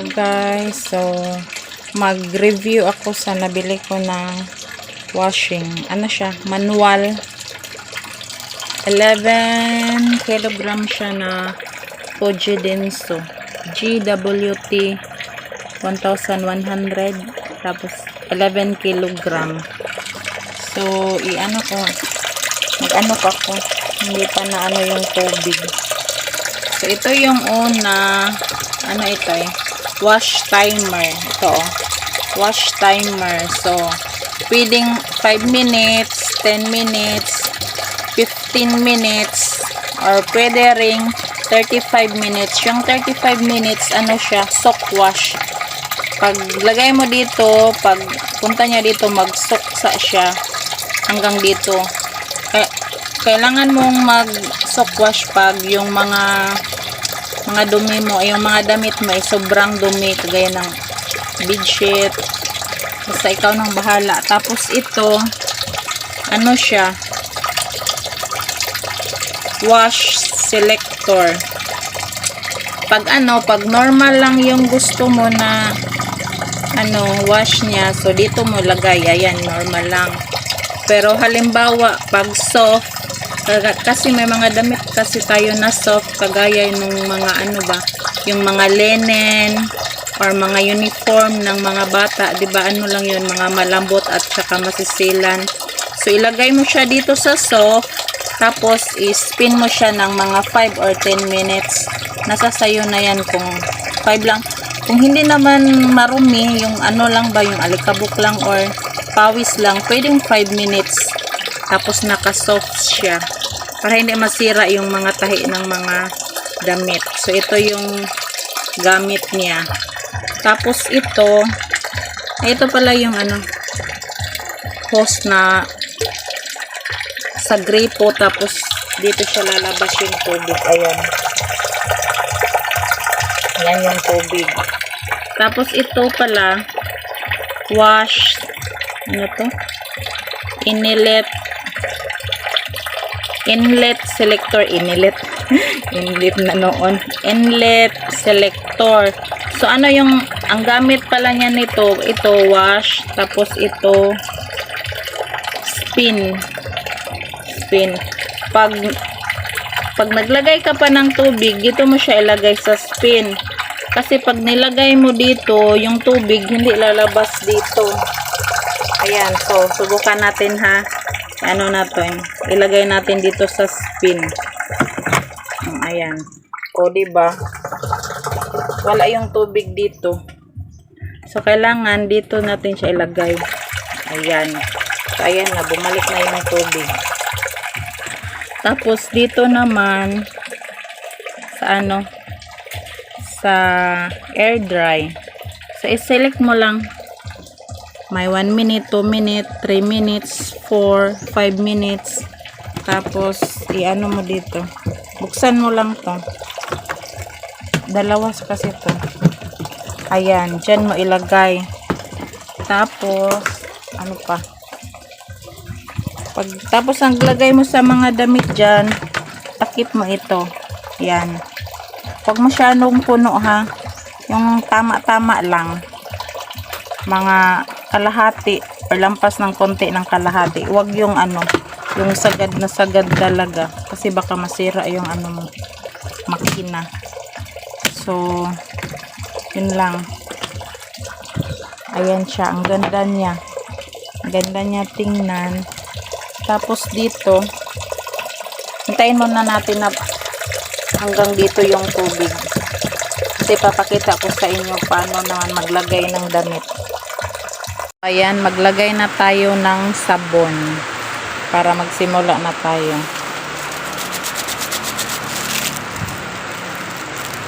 So guys, so mag-review ako sa nabili ko ng washing. Ano siya? Manual. 11 kilogram siya na Fuji Denso. GWT 1,100 tapos 11 kilogram. So, i-ano ko. Mag-ano ko. Hindi pa na ano yung tubig. So, ito yung una. Ano ito eh? Wash timer. Ito oh. Wash timer. So, pwedeng 5 minutes, 10 minutes, 15 minutes, or pwede ring 35 minutes. Yung 35 minutes, ano siya, soak wash. Pag lagay mo dito, pag punta niya dito, mag-soak sa siya hanggang dito. Kaya, kailangan mong mag-soak wash pag yung mga mga dumi mo, yung mga damit mo ay sobrang dumi, kagaya ng bedsheet. Basta ikaw nang bahala. Tapos ito, ano siya, wash selector. Pag ano, pag normal lang yung gusto mo na ano, wash niya, so dito mo lagay, ayan, normal lang. Pero halimbawa, pag soft, kasi may mga damit kasi tayo na soft, kagaya nung mga ano ba, yung mga linen, or mga uniform ng mga bata, 'di ba? Ano lang 'yun, mga malambot at saka masisilan. So ilagay mo siya dito sa soft, tapos i-spin mo siya ng mga 5 or 10 minutes. Nasa sayo na 'yan kung 5 lang. Kung hindi naman marumi, yung ano lang ba, yung alikabok lang or pawis lang, pwedeng 5 minutes. Tapos naka-soft siya. Para hindi masira yung mga tahi ng mga damit. So ito yung gamit niya. Tapos ito, ito pala yung ano, hose na sa gripo tapos dito siya lalabas yung tubig. Ayan. Ayan yung tubig. Tapos ito pala, wash, ano to? Inlet, inlet selector, inlet. inlet na noon. Inlet selector. So, ano yung, ang gamit pala niya nito, ito, wash, tapos ito, spin. Spin. Pag, pag naglagay ka pa ng tubig, dito mo siya ilagay sa spin. Kasi pag nilagay mo dito, yung tubig, hindi lalabas dito. Ayan, so, subukan natin ha. Ano natin, ilagay natin dito sa spin. Ayan. O, diba? wala yung tubig dito. So, kailangan dito natin siya ilagay. Ayan. So, ayan na. Bumalik na yung tubig. Tapos, dito naman, sa ano, sa air dry. So, i-select mo lang. May 1 minute, 2 minute, 3 minutes, 4, 5 minutes. Tapos, i-ano mo dito. Buksan mo lang to. Dalawas kasi to. Ayan, dyan mo ilagay. Tapos ano pa? Pag tapos ang lagay mo sa mga damit dyan takip mo ito. Yan. Huwag masyadong puno ha? Yung tama tama lang. Mga kalahati or lampas ng konti ng kalahati huwag yung ano yung sagad na sagad talaga kasi baka masira yung ano makina So, yun lang. Ayan siya. Ang ganda niya. Ang ganda niya tingnan. Tapos dito, hintayin muna natin na hanggang dito yung tubig. Kasi papakita ko sa inyo paano naman maglagay ng damit. Ayan, maglagay na tayo ng sabon para magsimula na tayo.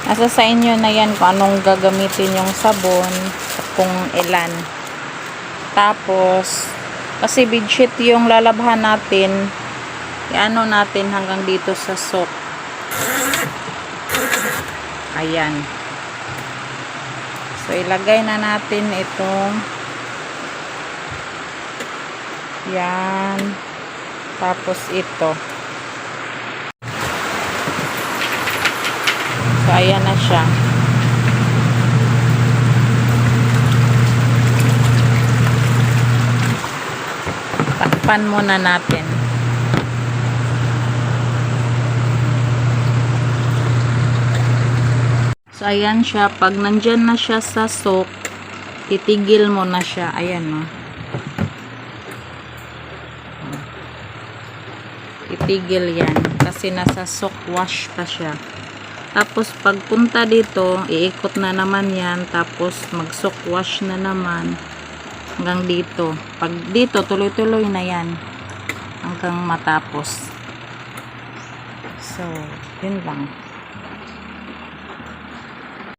Nasa sa inyo na yan kung anong gagamitin yung sabon kung ilan. Tapos, kasi bedsheet yung lalabhan natin, iano natin hanggang dito sa soap. Ayan. So, ilagay na natin itong yan. Tapos ito. So, ayan na siya. Takpan muna natin. So, ayan siya. Pag nandyan na siya sa sok, titigil mo na siya. Ayan, no. Titigil yan. Kasi nasa soak wash pa siya. Tapos, pagpunta dito, iikot na naman yan. Tapos, mag-soak wash na naman. Hanggang dito. Pag dito, tuloy-tuloy na yan. Hanggang matapos. So, yun lang.